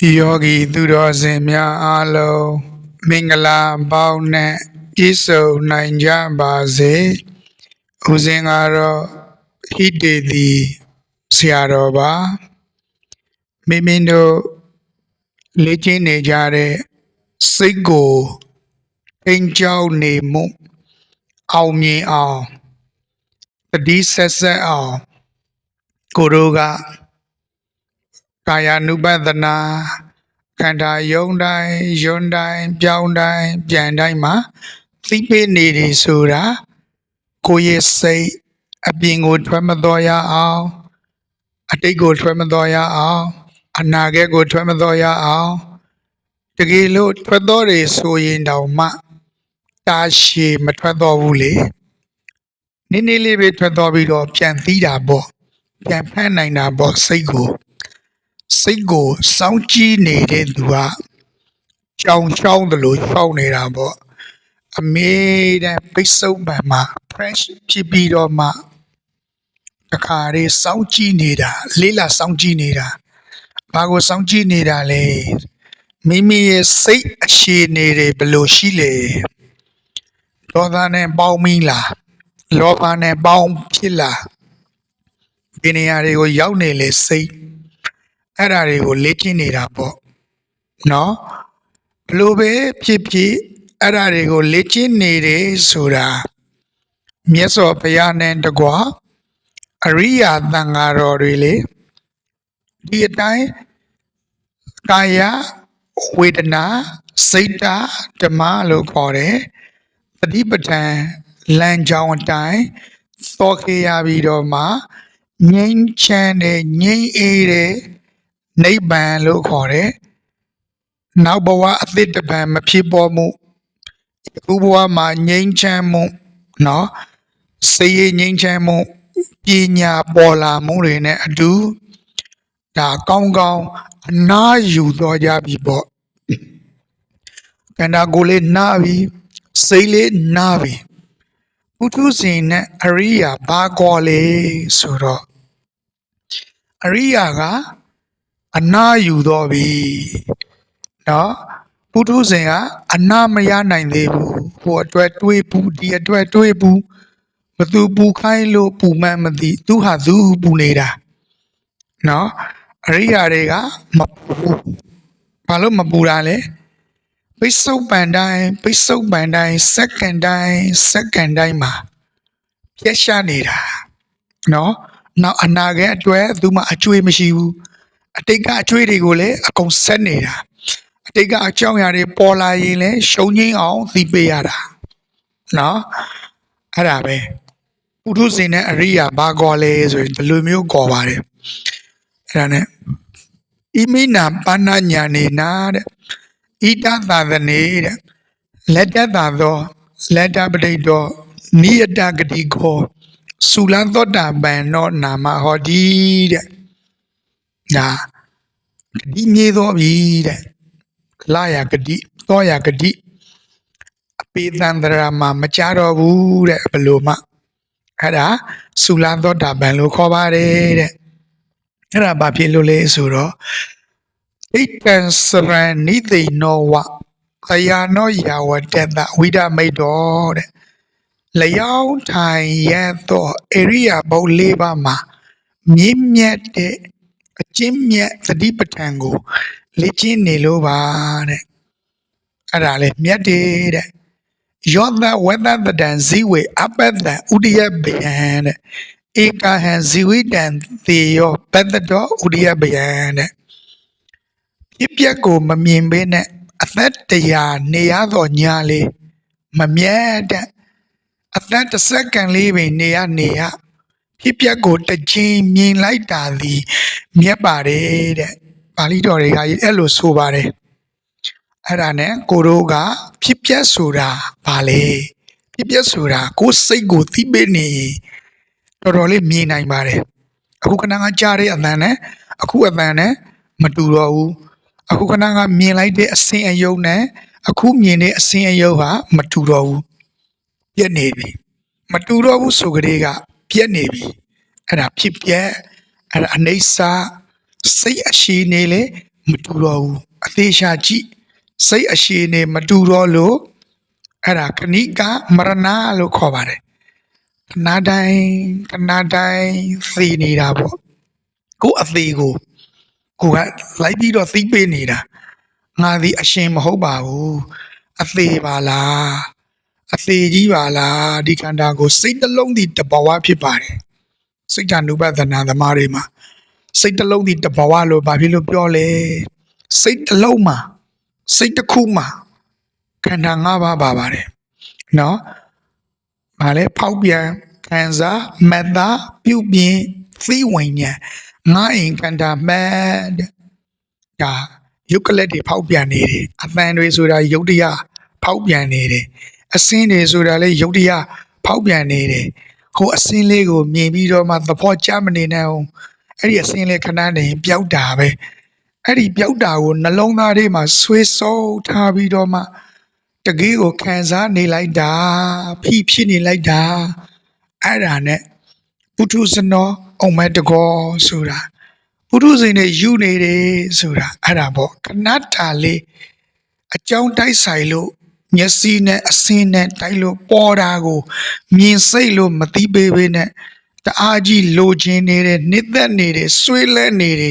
ယောဂီသူတော်စင်များအားလုံးမင်္ဂလာပေါင်းနဲ့ပြည့်စုံနိုင်ကြပါစေဦးဇင်းကတော့ဟိတေတိဆရာတော်ပါမိမိတို့လေ့ကျင့်နေကြတဲ့စိတ်ကိုထိန်ကြောက်နေမှုအောင်မြင်အောင်တတိဆက်ဆက်အောင်ကိုယ်တို့က ကာယ ानु ပဒနာခန္ဓာယုံတိုင်းယွန်းတိုင်းပြောင်းတိုင်းပြန်တိုင်းမှာသိပိနေတယ်ဆိုတာကိုယ့်ရဲ့စိတ်အပြင်ကိုထွက်မတော်ရအောင်အတိတ်ကိုထွက်မတော်ရအောင်အနာဂတ်ကိုထွက်မတော်ရအောင်တကယ်လို့ထွက်တော်တယ်ဆိုရင်တောင်မှတာရှည်မထွက်တော်ဘူးလေနည်းနည်းလေးပဲထွက်တော်ပြီးတော့ပြန်သီးတာပေါ့ပြန်ဖမ်းနိုင်တာပေါ့စိတ်ကို စိတ်ကိုစောင်းကြည့်နေတဲ့သူကကြောင်ချောင်းသလိုချောင်းနေတာပေါ့အမေတဲ့ပိတ်ဆို့ပံမှာ fresh ဖြစ်ပြီးတော့မှတခါလေးစောင်းကြည့်နေတာလေးလာစောင်းကြည့်နေတာဘာကိုစောင်းကြည့်နေတာလဲမိမိရဲ့စိတ်အခြေအနေတွေဘယ်လိုရှိလဲဒေါသနဲ့ပေါင်းမိလားလောဘနဲ့ပေါင်းဖြစ်လားဒီနေရာတွေကိုရောက်နေလေစိတ် အဲ့ဓာတွေကိုလေ့ကျင့်နေတာပေါ့နော်ဘလို့ပဲဖြစ်ဖြစ်အဲ့ဓာတွေကိုလေ့ကျင့်နေတယ်ဆိုတာမြတ်စွာဘုရားနဲ့တကွာအရိယာသံဃာတော်တွေလေဒီအတိုင်းကာယဝေဒနာစိတ်ဓာတ်ဓမ္မလို့ခေါ်တယ်တတိပဋ္ဌာန်လမ်းကြောင်းအတိုင်းသောခေရပြီးတော့မှငြိမ်းချမ်းတဲ့ငြိမ်းအေးတဲ့ နိဗ္ဗာန်လို့ခေါ်တယ်။နောက်ဘဝအသစ်တစ်ပံမဖြစ်ပေါ်မှုအခုဘဝမှာငြိမ်းချမ်းမှုနော်စိတ်ရည်ငြိမ်းချမ်းမှုပညာပေါ်လာမှုတွေနဲ့အတူဒါကောင်းကောင်းအနာယူတော့ကြပြီပေါ့။ခန္ဓာကိုယ်လေးနာပြီစိတ်လေးနာပြီပုထုဇဉ်နဲ့အရိယာဘာကောလေဆိုတော့အရိယာက အနာယူတော့ပြီနော်ပုထုဇဉ်ကအနာမရနိုင်သေးဘူးဟိုအတွက်တွေးဘူးဒီအတွက်တွေးဘူးဘသူပူခိုင်းလို့ပူမှန်းမသိသူဟာသူပူနေတာနော်အရိယာတွေကမပူဘူးဘာလို့မပူတာလဲပိဿုပန်တိုင်းပိဿုပန်တိုင်းစက္ကန့်တိုင်းစက္ကန့်တိုင်းမှာပြည့်ရှားနေတာနော်နောက်အနာဂတ်အတွက်သူမှအကျွေးမရှိဘူး အတိတ်ကအကျွေးတွေကိုလည်းအကုန်ဆက်နေတာအတိတ်ကအကြောင်းအရာတွေပေါ်လာရင်လည်းရှုံငင်းအောင်သိပေးရတာနော်အဲ့ဒါပဲပုထုဇဉ်နဲ့အရိယာဘာကောလဲဆိုရင်ဒီလိုမျိုးကောပါတယ်အဲ့ဒါနဲ့ဣမိနာပါဏညာနေနာတဲ့ဣတသာသနေတဲ့လက်တသာသောလက်တပဋိတောနိယတဂတိခောသုလသောတာပန်နောနာမဟောတိတဲ့ ဒါဂတိမြေသောပြီတဲ့လာယဂတိသောယဂတိအပေသန္တရာမှာမကြတော့ဘူးတဲ့ဘယ်လိုမှအဲ့ဒါသုလသောတာပန်လို့ခေါ်ပါတယ်တဲ့အဲ့ဒါဘာဖြစ်လို့လဲဆိုတော့ဣတံစရဏိသိနောဝခယာနောယာဝတ္တဝိဒမိတ်တော်တဲ့လျောင်းထိုင်ရသောဧရိယာဘုတ်လေးပါးမှာမြင့်မြတ်တဲ့ အကျင့်မြတ်သတိပဋ္ဌာန်ကိုလေ့ကျင့်နေလို့ပါတဲ့အဲ့ဒါလေမြတ်တယ်တဲ့ယောသဝတ္တတံဇိဝေအပတ္တဥဒိယဗယံတဲ့ဧကဟံဇိဝိတံသေယောပတ္တတောဥဒိယဗယံတဲ့ပြပြက်ကိုမမြင်ဘဲနဲ့အသက်တရားနေရတော့ညာလေးမမြတ်တဲ့အသက်တစ်စက္ကန့်လေးပဲနေရနေရ ဖြစ်ပျက်ကိုတစ်ချိန်မြင်လိုက်တာသည်မြတ်ပါတယ်တဲ့ပါဠိတော်တွေကအဲ့လိုဆိုပါတယ်အဲ့ဒါနဲ့ကိုတို့ကဖြစ်ပျက်ဆိုတာဘာလဲဖြစ်ပျက်ဆိုတာကိုယ်စိတ်ကိုသိပေးနေတော်တော်လေးမြင်နိုင်ပါတယ်အခုခဏကကြားတဲ့အသံနဲ့အခုအသံနဲ့မတူတော့ဘူးအခုခဏကမြင်လိုက်တဲ့အစင်အယုံနဲ့အခုမြင်တဲ့အစင်အယုံဟာမတူတော့ဘူးပြက်နေပြီမတူတော့ဘူးဆိုကြတဲ့က ပြက်နေပြီအဲ့ဒါဖြစ်ပြက်အဲ့ဒါအနေစာစိတ်အရှိနေလေမတူတော့ဘူးအသေးရှာကြည့်စိတ်အရှိနေမတူတော့လို့အဲ့ဒါခဏိကမရဏလို့ခေါ်ပါတယ်ခဏတိုင်းခဏတိုင်းသိနေတာပေါ့ကိုယ်အသေးကိုကိုကလိုက်ပြီးတော့သိပေးနေတာငါဒီအရှင်မဟုတ်ပါဘူးအသေးပါလား အသေးကြီးပါလားဒီခန္ဓာကိုစိတ်တစ်လုံးဒီတဘဝဖြစ်ပါတယ်စိတ်ဓာနုပဒနာသမားတွေမှာစိတ်တစ်လုံးဒီတဘဝလို့ဘာဖြစ်လို့ပြောလဲစိတ်တစ်လုံးမှာစိတ်တစ်ခုမှာခန္ဓာ၅ပါးပါပါတယ်နော်ဘာလဲဖောက်ပြန်ခံစားမတ္တပြုတ်ပြင်းသိဝိညာဉ်ငါအိမ်ခန္ဓာမှတ်တဲ့ဒါယုတ်ကလက်တွေဖောက်ပြန်နေတယ်အပန်းတွေဆိုတာယုတ်တရားဖောက်ပြန်နေတယ် အစင်းတွေဆိုတာလည်းယုတ်တရားဖောက်ပြန်နေတယ်ဟိုအစင်းလေးကိုမြင်ပြီးတော့မှသဘောကျမနေနိုင်အောင်အဲ့ဒီအစင်းလေးခဏနေရင်ပျောက်တာပဲအဲ့ဒီပျောက်တာကိုနှလုံးသားထဲမှာဆွေးဆုပ်ထားပြီးတော့မှတကယ်ကိုခံစားနေလိုက်တာဖိဖြစ်နေလိုက်တာအဲ့ဒါနဲ့ပုထုဇနောအုံမဲ့တကောဆိုတာပုထုဇဉ်နဲ့ယူနေတယ်ဆိုတာအဲ့ဒါပေါ့ခဏတာလေးအကြောင်းတိုက်ဆိုင်လို့ မျက်စိနဲ့အစင်းနဲ့တိုက်လို့ပေါ်တာကို မြင်စိတ်လို့မသိပေပေနဲ့တအားကြီးလိုချင်နေတယ်နှစ်သက်နေတယ်ဆွေးလဲနေတယ်